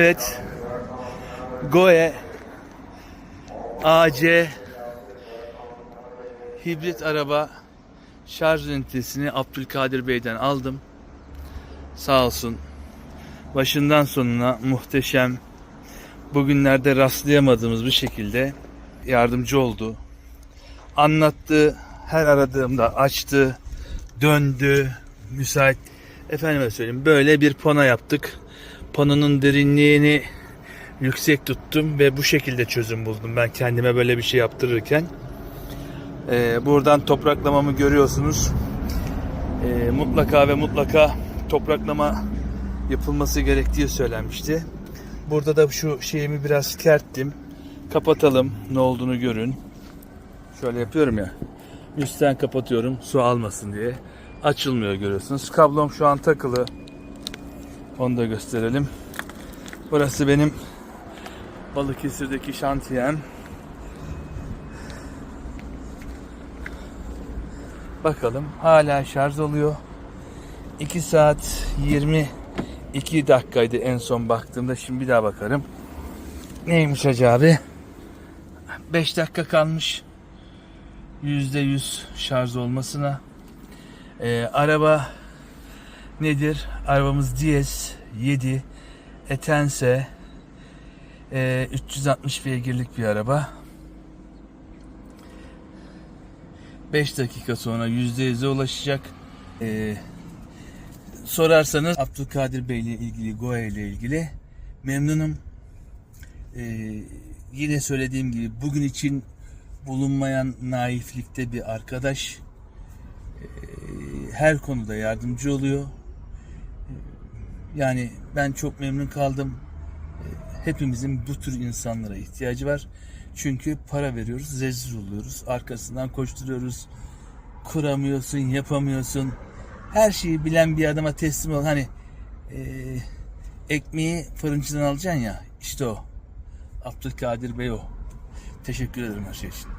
Evet. Goe AC hibrit araba şarj ünitesini Abdülkadir Bey'den aldım. Sağ olsun. Başından sonuna muhteşem. Bugünlerde rastlayamadığımız bir şekilde yardımcı oldu. Anlattı. Her aradığımda açtı. Döndü. Müsait. Efendime söyleyeyim böyle bir pona yaptık. Panonun derinliğini yüksek tuttum ve bu şekilde çözüm buldum ben kendime böyle bir şey yaptırırken. Ee, buradan topraklamamı görüyorsunuz. Ee, mutlaka ve mutlaka topraklama yapılması gerektiği söylenmişti. Burada da şu şeyimi biraz kerttim. Kapatalım ne olduğunu görün. Şöyle yapıyorum ya. Üstten kapatıyorum su almasın diye. Açılmıyor görüyorsunuz. Kablom şu an takılı. Onu da gösterelim. Burası benim Balıkesir'deki şantiyem. Bakalım hala şarj oluyor. 2 saat 22 dakikaydı en son baktığımda. Şimdi bir daha bakarım. Neymiş Hacı abi? 5 dakika kalmış. %100 şarj olmasına. Ee, araba nedir? Arabamız DS 7 Etense e, 360 beygirlik bir araba. 5 dakika sonra %100'e ulaşacak. Ee, sorarsanız Abdülkadir Bey ile ilgili, Goya ile ilgili memnunum. Ee, yine söylediğim gibi bugün için bulunmayan naiflikte bir arkadaş. Ee, her konuda yardımcı oluyor. Yani ben çok memnun kaldım. Ee, Hepimizin bu tür insanlara ihtiyacı var. Çünkü para veriyoruz, rezil oluyoruz. Arkasından koşturuyoruz. Kuramıyorsun, yapamıyorsun. Her şeyi bilen bir adama teslim ol. Hani e, ekmeği fırıncıdan alacaksın ya. İşte o. Abdülkadir Bey o. Teşekkür ederim her şey için.